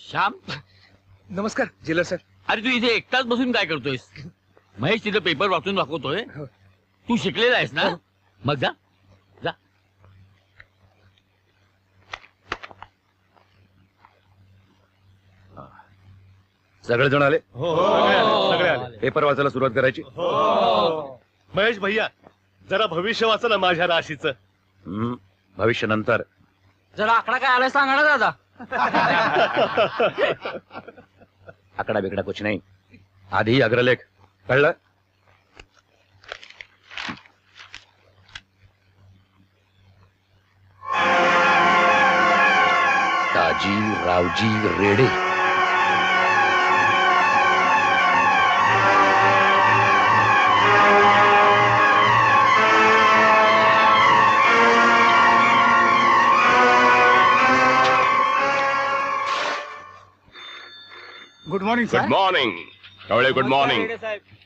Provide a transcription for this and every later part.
श्याम? नमस्कार जिल्हा सर. अरे तू इथे एकटाच बसून काय करतोयस? महेश तिथं पेपर वाचून दाखवतोय. हो. तू शिकलेला आहेस ना? हो. मग जा. जा. सगळेजण आले? सगळे आले, सगळे आले. पेपर वाचायला सुरुवात करायची? महेश भैया जरा भविष्य वाचा ना माझ्या राशीचं. हम्म, भविष्य नंतर. जरा आकडा काय आलाय सांगा ना दादा. आकडा बिकडा कुछ नाही आधी अग्रलेख. कळलं? Taji Raoji Rede. Good morning good morning Kavale good morning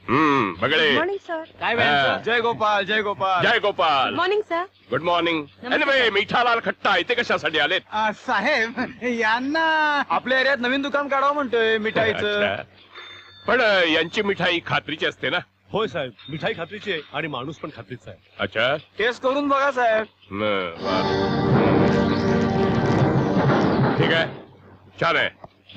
hmm बगळे मॉर्निंग सर काय हा. जय गोपाल जय गोपाल जय Gopal morning sir good morning anyway Mithalal Khatta इथे कशासाठी आलेत आ, साहेब यांना आपल्या एरियात नवीन दुकान काढावं म्हणतोय मिठाईचं अच्छा. पण अ, यांची मिठाई खात्रीची असते ना होय साहेब मिठाई खात्रीची आहे आणि माणूस पण खात्रीचा आहे अच्छा टेस्ट करून बघा साहेब वा. ठीक आहे छान आहे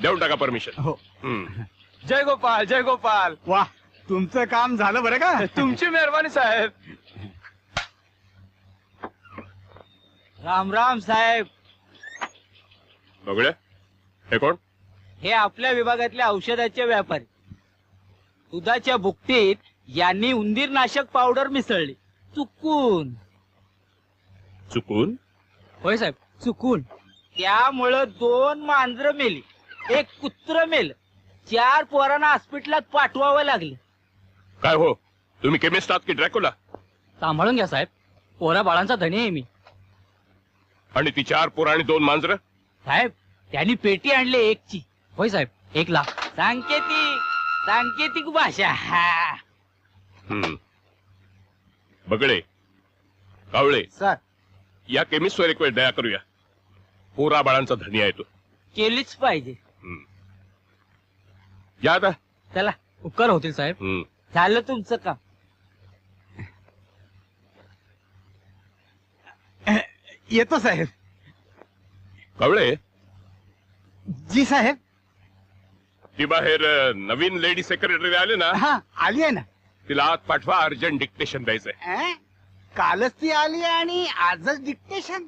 देऊन टाका परमिशन हो. हम्म. जय गोपाल जय गोपाल. वा तुमचं काम झालं बरं का? तुमची मेहरबानी साहेब. राम राम साहेब. बघूया. हे कोण? हे आपल्या विभागातल्या औषधाचे व्यापारी. दुधाच्या बुकटीत यांनी उंदीर नाशक पावडर मिसळली. चुकून. चुकून? होय साहेब चुकून. त्यामुळं दोन मांजरं मेली. एक कुत्र मेल. चार पोरांना हॉस्पिटलात पाठवावं लागले. काय हो? तुम्ही केमिस्ट आहात की ड्रॅकुला सांभाळून घ्या साहेब. पोरा बाळांचा धनी आहे मी. आणि ती चार पोरं आणि दोन मांजरं? साहेब त्यांनी पेटी आणली एकची. होय साहेब एक लाख सांकेतिक सांकेतिक भाषा. हा. हम्म. बगळे कावळे सर. या केमिस्टवर एक वेळ दया करूया. पोरा बाळांचा धनी आहे तो. केलीच पाहिजे. या आता चला उपकार होतील साहेब. हम्म. झालं तुमचं काम. येतो साहेब. कावळे? जी साहेब. ती बाहेर अ, नवीन लेडी सेक्रेटरी आले ना हा आली आहे ना. तिला आत पाठवा अर्जंट डिक्टेशन द्यायचंय. अं? कालच ती आली आणि आजच डिक्टेशन.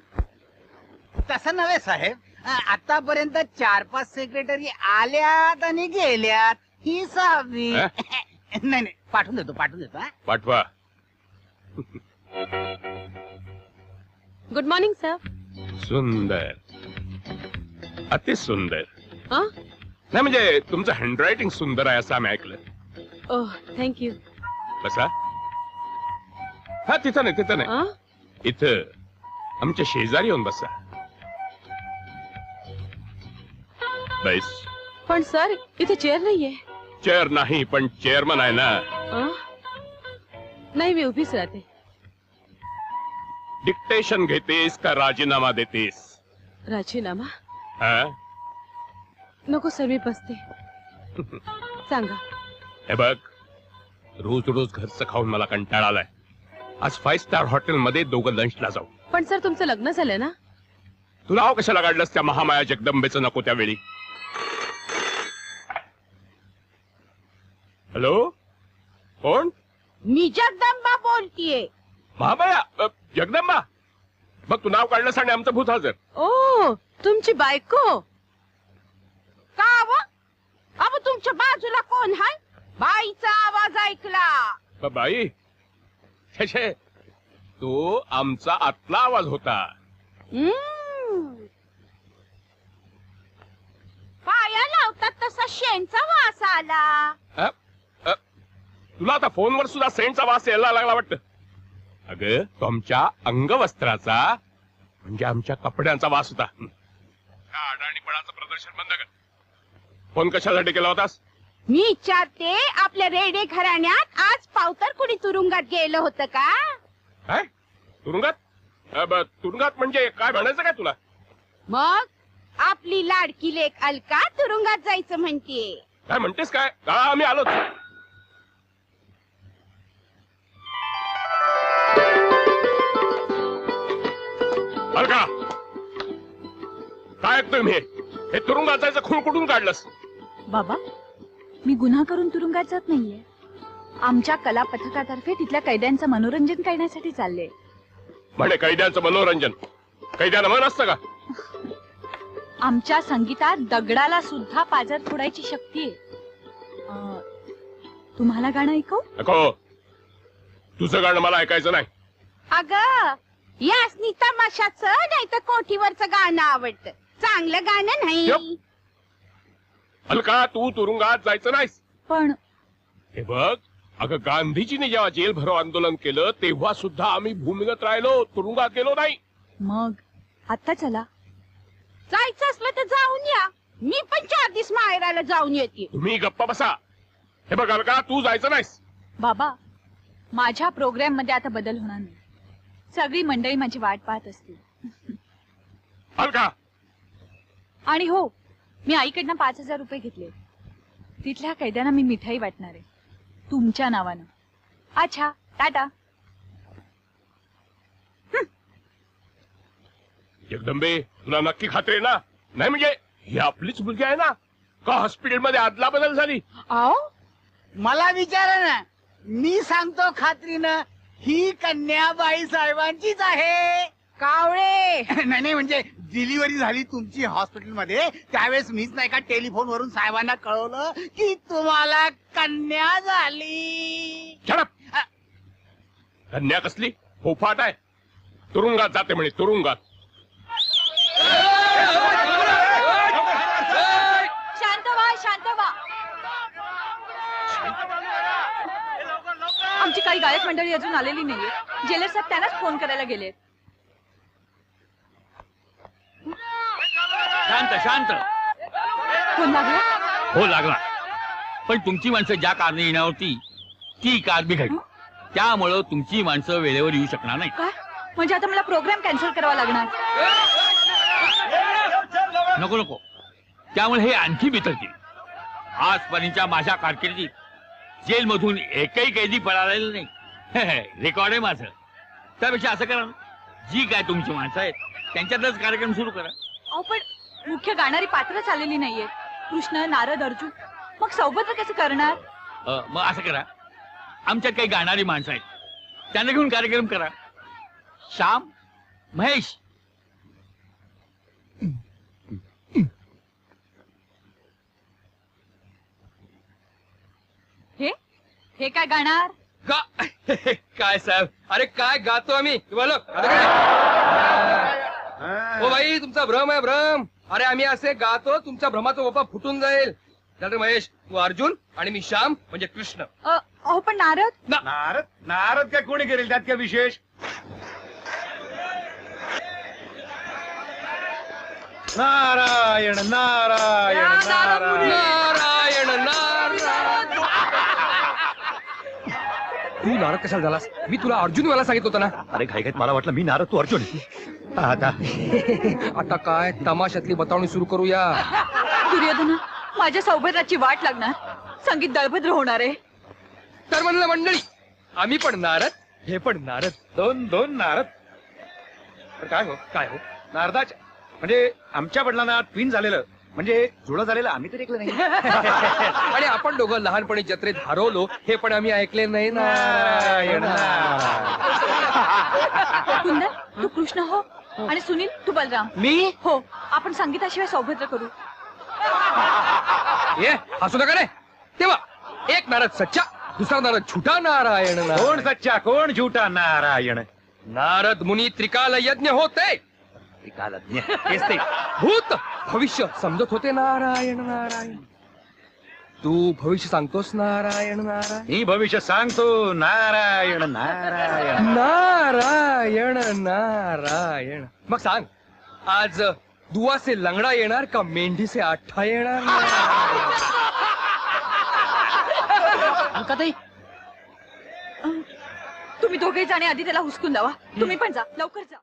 तसं नव्हे साहेब. आतापर्यंत चार पाच सेक्रेटरी आल्यात आणि गेल्यात. ही सहावी. अं? नाही नाही पाठवून देतो पाठवून देतो हा. पाठवा. गुड मॉर्निंग सर सुंदर. अति सुंदर. हा? नाही म्हणजे तुमचं हँडरायटिंग सुंदर आहे असं आम्ही ऐकलं. ओह थँक्यू बसा. हा तिथं नाही तिथं नाही. हा? इथं. आमच्या शेजारी येऊन बसा. बैस पण सर इथे चेअर नाहीये. चेअर नाही पण चेअरमन आहे ना. आ? नाही मी उभीच राहते. डिक्टेशन घेतेस का राजीनामा देतेस? राजीनामा? हा? नको सर मी बसते. सांगा. हे बघ रोज रोज घरचं खाऊन मला कंटाळा आलाय. आज फाईव्ह स्टार हॉटेल मध्ये दोघं लंचला जाऊ. पण सर तुमचं लग्न झालं ना? तुला नाव कशाला काढलंस त्या महामाया जगदंबेचं नको त्यावेळी? हॅलो कोण? मी जगदंबा बोलतीये. महामाया अ, जगदंबा. मग तू नाव काढलंस आणि आमचं भूत हजर. ओ तुमची बायको? का अब तुमच्या बाजूला कोण हाय? बाईचा आवाज ऐकला. ब- बाई. तो आमचा आतला आवाज होता. हम्म. पाया लावतात तसा शेणचा वास आला. अ, तुला आता फोनवर सुद्धा सेंटचा वास यायला लागला वाटत. अगं तो आमच्या अंगवस्त्राचा म्हणजे आमच्या कपड्यांचा वास होता. अडाणीपणाचं प्रदर्शन बंद कर. फोन कशासाठी केला होतास? मी विचारते आपल्या रेडे घराण्यात आज पावतर कुणी तुरुंगात गेलं होतं का? काय? तुरुंगात? अ, ब- तुरुंगात म्हणजे काय म्हणायचं काय तुला? मग आप आपली लाडकी लेख अलका तुरुंगात जायचं म्हणतीये. काय म्हणतेस काय? का आम्ही आलोच. अलका काय ऐकतोय मी हे? हे तुरुंगात जायचं खूण कुठून काढलंस? बाबा मी गुन्हा करून तुरुंगात जात नाहीये. आमच्या कला पथकातर्फे तिथल्या कैद्यांचं मनोरंजन करण्यासाठी चालले. म्हणे कैद्यांचं मनोरंजन. कैद्यानं मन असतं का? आमच्या संगीतात दगडाला सुद्धा पाजर फोडायची शक्ती आहे. अं, तुम्हाला गाणं ऐकू? नको तुझं गाणं मला ऐकायचं नाही. अग यासनी तमाशाच नाही तर कोठीवरचं गाणं आवडतं. चांगलं गाणं नाही. यप. अलका तू तुरुंगात जायचं नाहीस. पण हे बघ अगं गांधीजीने जेव्हा जेल भरो आंदोलन केलं तेव्हा सुद्धा आम्ही भूमिगत राहिलो तुरुंगात गेलो नाही. मग आता चला. जायचं असलं तर जाऊन या. मी पण चार दिवस माहेराला जाऊन येते. तुम्ही गप्पा बसा. हे बघ अलका तू जायचं नाहीस. बाबा माझ्या प्रोग्राममध्ये आता बदल होणार नाही. सगळी मंडळी माझी वाट पाहत असतील. अलका आणि हो मी आईकडनं पाच हजार रुपये घेतले. तिथल्या कैद्यांना मी मिठाई वाटणार आहे. तुमच्या नावानं. अच्छा टाटा. जगदंबे तुला नक्की खात्री आहे ना? नाही म्हणजे ही आपलीच मुलगी आहे ना? का हॉस्पिटलमध्ये आदला बदल झाली? अहो मला विचारा ना. मी सांगतो खात्रीनं ही कन्याबाई साहेबांचीच आहे. कावळे. नाही नाही म्हणजे डिलिव्हरी झाली तुमची हॉस्पिटलमध्ये त्यावेळेस मीच नाही का टेलिफोन वरून साहेबांना कळवलं की तुम्हाला कन्या झाली. झडप कन्या कसली? फोफाट आहे. तुरुंगात जाते म्हणे तुरुंगात शांत व्हा शांत व्हा आमची काही गायक मंडळी अजून आलेली नाहीये. जेलर साहेब त्यांनाच फोन करायला गेलेत. शांत शांत. फोन लागला? हो लागला. पण तुमची माणसं ज्या कारने येणार होती ती कार बिघडली. त्यामुळं तुमची माणसं वेळेवर येऊ शकणार नाही काय? म्हणजे आता मला प्रोग्राम कॅन्सल करावा लागणार. नको नको. त्यामुळे हे आणखी बिथरतील. आजपर्यंतच्या माझ्या कारकिर्दीत जेलमधून एकही कैदी पळालेला नाही. रेकॉर्ड आहे माझं. त्यापेक्षा असं करा जी काय तुमची माणसं आहेत त्यांच्यातच कार्यक्रम सुरू करा. अहो पण मुख्य गाणारी पात्रच आलेली नाहीये कृष्ण नारद अर्जुन मग सौबत कसं करणार? मग असं करा. आमच्यात काही गाणारी माणसं आहेत. त्यांना घेऊन कार्यक्रम करा. श्याम महेश हे हे काय गाणार? का काय साहेब? अरे काय गातो आम्ही? बोलो. ओ भाई तुमचा भ्रम आहे भ्रम. अरे आम्ही असे गातो तुमच्या भ्रमाचा ओपा फुटून जाईल. महेश तू अर्जुन आणि मी श्याम म्हणजे कृष्ण. अ, अहो पण नारद? नारद? नारद काय कोणी करेल त्यात काय विशेष? नारायण नारायण नारायण नारायण. नारद कशाला झालास? मी तुला अर्जुन मला सांगितलं होतं ना. अरे घाईघाईत मला वाटलं मी नारद तू अर्जुन. आता. आता काय तमाशातली बतावणी सुरू करूया. दुर्योधना माझ्या सौभद्राची वाट लागणार. संगीत दळभद्र होणार आहे. तर म्हणलं मंडळी आम्ही पण नारद हे पण नारद दोन दोन नारद. तर काय हो काय हो? नारदाच्या म्हणजे आमच्या वडिलांना ट्विन झालेलं. म्हणजे जुळं झालेलं आम्ही तरी ऐकलं नाही. आणि आपण दोघं लहानपणी जत्रेत हरवलो हे पण आम्ही ऐकले नाही नारायण ना कुंदन तू कृष्ण हो? आणि सुनील तू बलराम. मी? हो आपण संगीताशिवाय सौभद्र करू. ये हसू नका रे. तेव्हा एक नारद सच्चा दुसरा नारद झुटा नारायण. नारायण. कोण सच्चा कोण झुटा नारायण? नारद मुनी त्रिकाल यज्ञ होते. तेच ते. भूत भविष्य. समजत होते नारायण नारायण. तू भविष्य सांगतोस नारायण नारायण? मी भविष्य सांगतो नारायण नारायण. नारायण नारायण. मग सांग आज दुवासे लंगडा येणार का मेंढीचे आठा येणार? तुम्ही दोघे जाणे आधी त्याला हुसकून लावा तुम्ही पण जा. लवकर जा.